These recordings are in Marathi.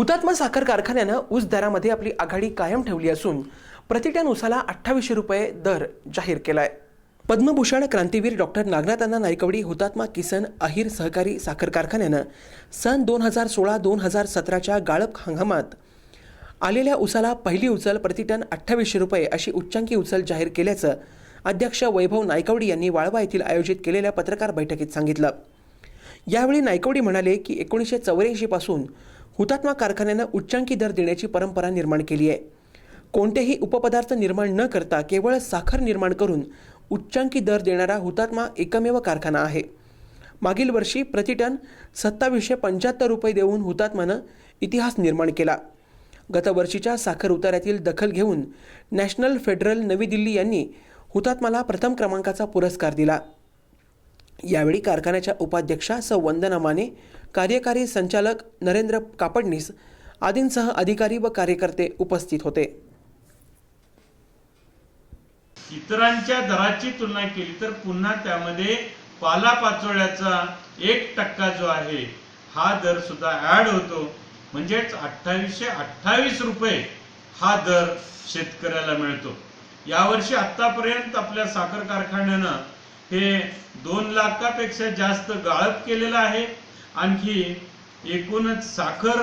हुतात्मा साखर कारखान्यानं ऊस दरामध्ये आपली आघाडी कायम ठेवली असून प्रतिटन ऊसाला अठ्ठावीसशे रुपये दर जाहीर केला आहे पद्मभूषण क्रांतीवीर डॉक्टर नागनाथांना नायकवडी हुतात्मा किसन अहिर सहकारी साखर कारखान्यानं सन दोन हजार सोळा दोन हजार सतराच्या गाळप हंगामात आलेल्या उसाला पहिली उचल प्रतिटन अठ्ठावीसशे रुपये अशी उच्चांकी उचल जाहीर केल्याचं अध्यक्ष वैभव नायकवडी यांनी वाळवा येथील आयोजित केलेल्या पत्रकार बैठकीत सांगितलं. यावेळी नायकवडी म्हणाले की एकोणीसशे चौऱ्याऐंशीपासून हुतात्मा कारखान्यानं उच्चांकी दर देण्याची परंपरा निर्माण केली आहे. कोणतेही उपपदार्थ निर्माण न करता केवळ साखर निर्माण करून उच्चांकी दर देणारा हुतात्मा एकमेव कारखाना आहे. मागील वर्षी प्रतिटन सत्तावीसशे पंच्याहत्तर रुपये देऊन हुतात्मानं इतिहास निर्माण केला. गतवर्षीच्या साखर उतार्यातील दखल घेऊन नॅशनल फेडरल नवी दिल्ली यांनी हुतात्माला प्रथम क्रमांकाचा पुरस्कार दिला. यावेळी कारखान्याच्या उपाध्यक्षा स वंदना माने कार्यकारी संचालक नरेंद्र कापडनीस आदींसह अधिकारी व कार्यकर्ते उपस्थित होते. इतरांच्या दराची तुलना केली तर पुन्हा त्यामध्ये पालापाचोळ्याचा एक टक्का जो आहे हा दर सुद्धा ऍड होतो. म्हणजेच अठ्ठावीसशे अठ्ठावीस रुपये हा दर शेतकऱ्याला मिळतो. यावर्षी आतापर्यंत आपल्या साखर कारखान्यानं हे दोन लाखापेक्षा जास्त गाळप केलेलं आहे. आणखी एकूणच साखर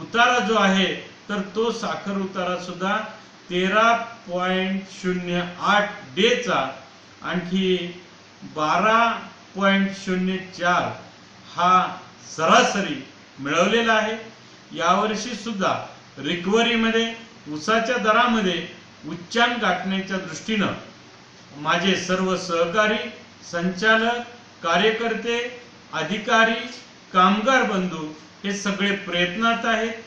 उतारा जो आहे तर तो साखर उतारा सुद्धा तेरा पॉइंट शून्य आठ डेचा आणखी बारा पॉइंट शून्य चार हा सरासरी मिळवलेला आहे. यावर्षी सुद्धा रिकव्हरीमध्ये उसाच्या दरामध्ये उच्चांक गाठण्याच्या दृष्टीनं माझे सर्व सहकारी संचालक कार्यकर्ते अधिकारी कामगार बंधू हे सगळे प्रयत्नात आहेत.